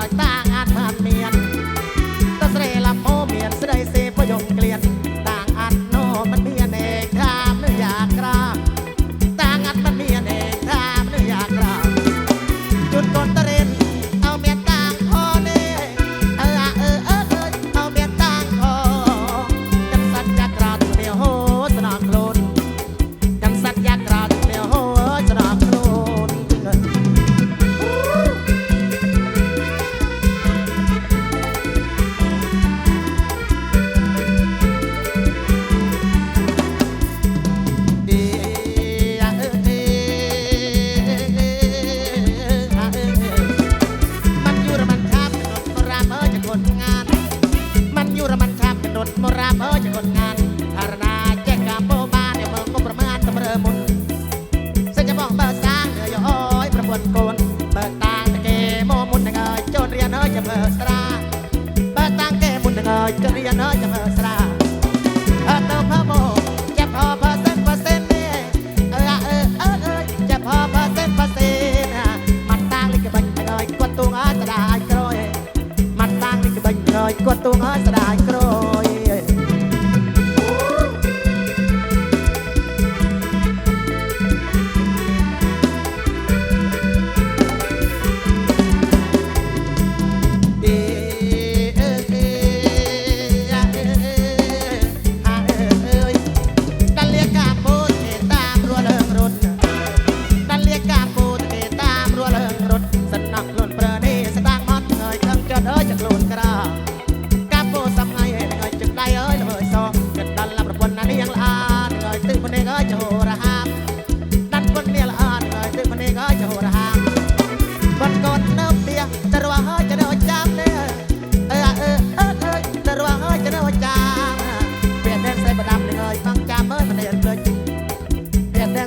like that. យចរៀនហើយចាំស្រាអត់ទៅផមចាប់ផផសិនផសិនទេអើអើអើចាប់ផផសិនផសិនមកតាំងលេខបាញ់ហើយគាត់ទួងអត់ដាច់ក្រោយមកតាំងលេខបាញ់ហើយគាត់ទួងអត់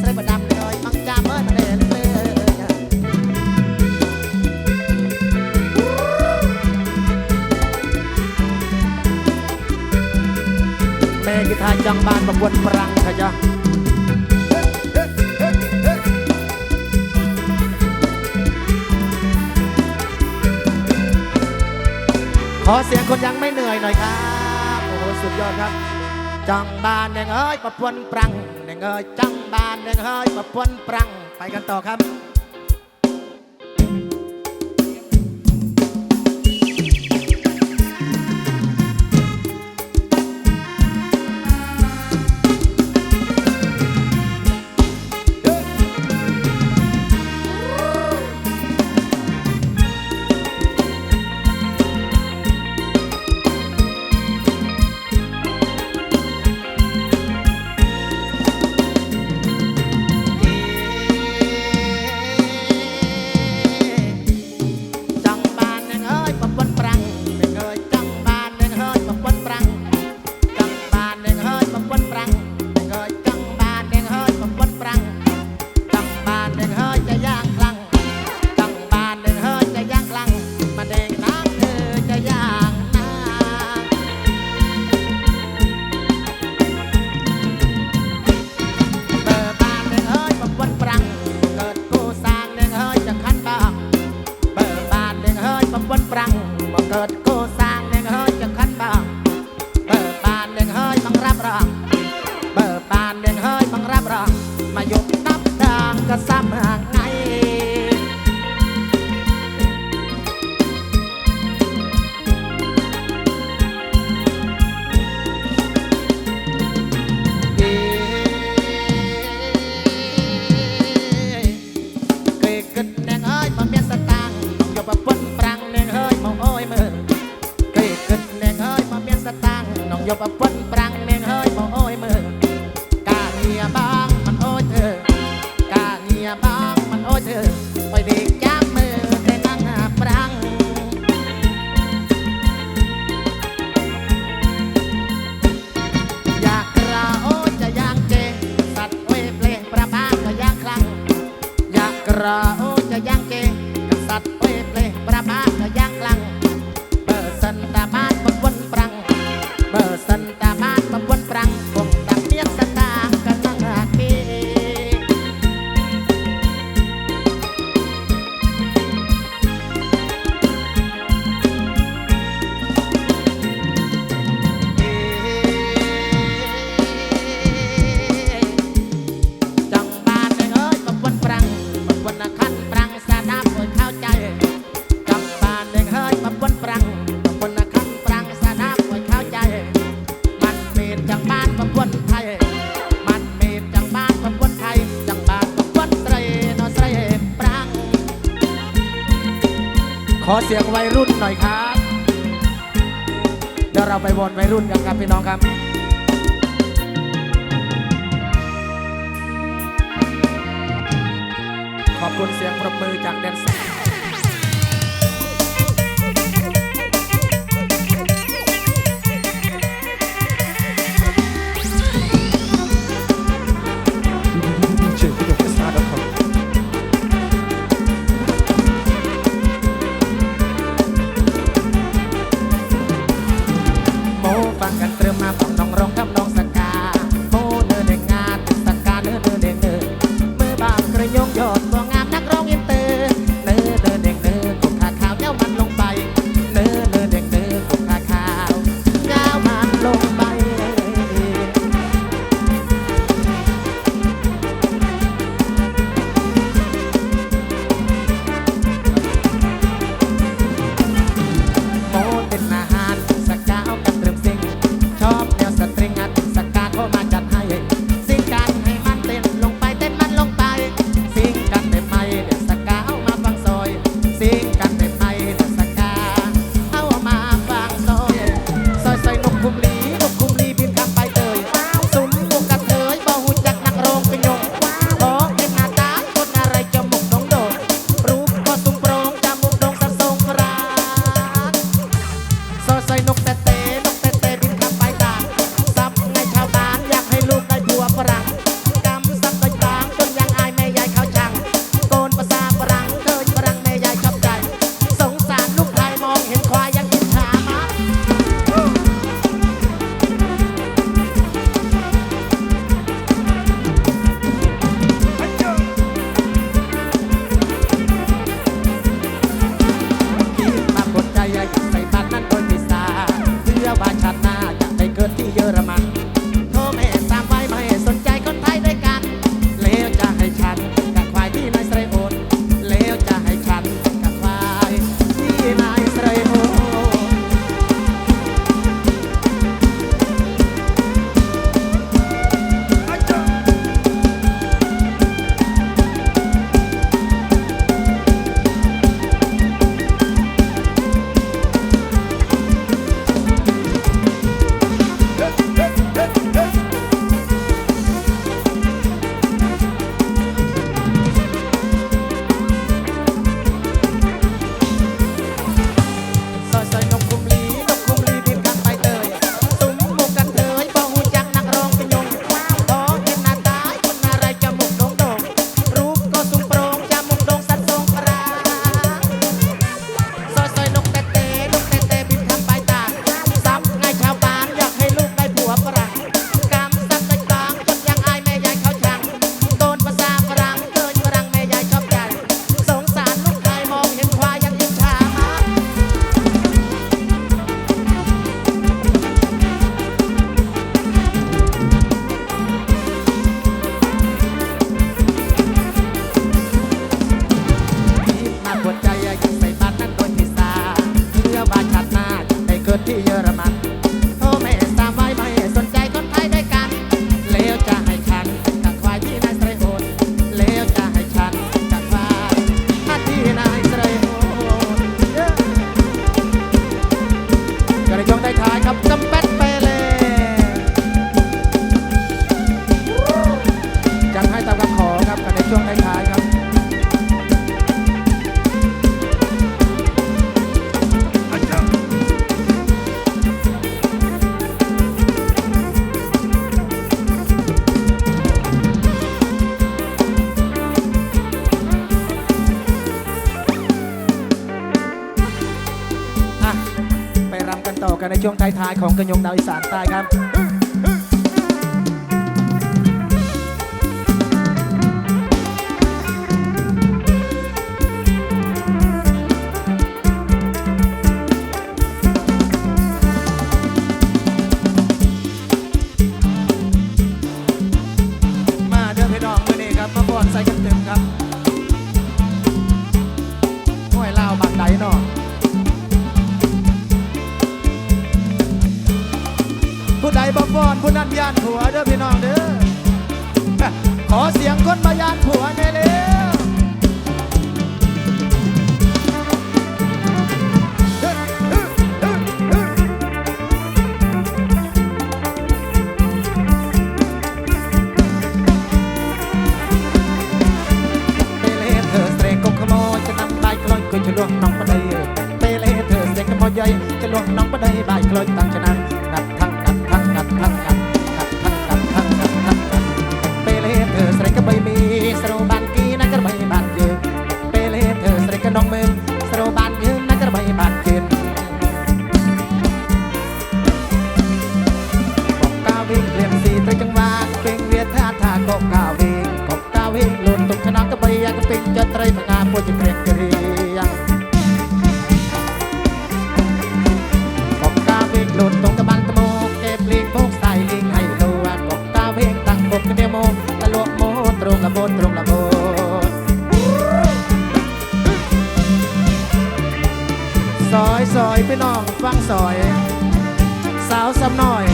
ស្រីបដាំលយមកចាំមើលមកលើលើមេគេថាចង់បានប្រពន្ធប្រាំងថាចាขอเสียงคนยังไม่เหนื่อยหน่อยครับ โอ้โห สุดยอดครับ จังบานแดงเอ้ยประพวนปรัง งเอ้ยจังบานแดงเฮ้ยมาปวนปรังไปกันต่อครับ ราจะย่างเกงกษัตริย์ เสียงวัยรุ่นหน่อยครับ เดี๋ยวเราไปวนวัยรุ่นกันครับพี่น้องครับขอบคุณเสียงประมือจากแดนซ์ ท้ายของกระยงดาวอีสานใต้ครับ พี่น้องฟังซอย สาวสำน้อย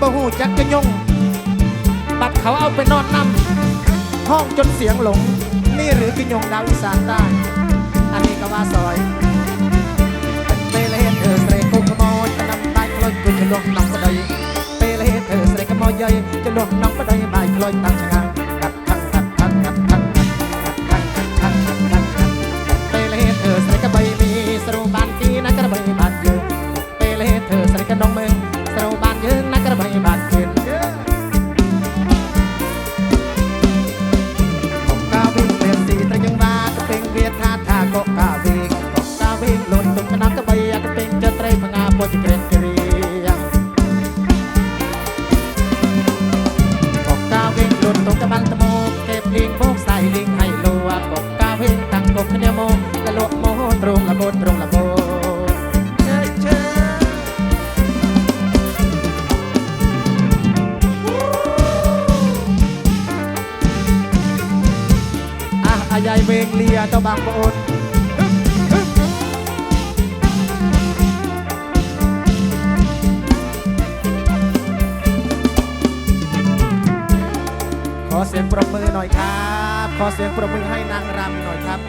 บ่หูจักกะยงบัดเขาเอาไปนอนนำห้องจนเสียงหลง นี่หรือกะยงดาวอีสานใต้อันนี้ก็ว่าซอยเปเลเธอเสรกุกขโมยจะนำใบคลอยกุจะลวงน้องก็ได้เปเลเธอเสรขโมยใหญ่จะลวงน้องก็ได้ใบคลอยตั้งชะงัง ตรงละโบตรงละโบยเชยอะอายายเวงเลียเจ้าบางโอนขอเสียงปรบมือหน่อยครับ ขอเสียงปรบมือให้นางรำหน่อยครับ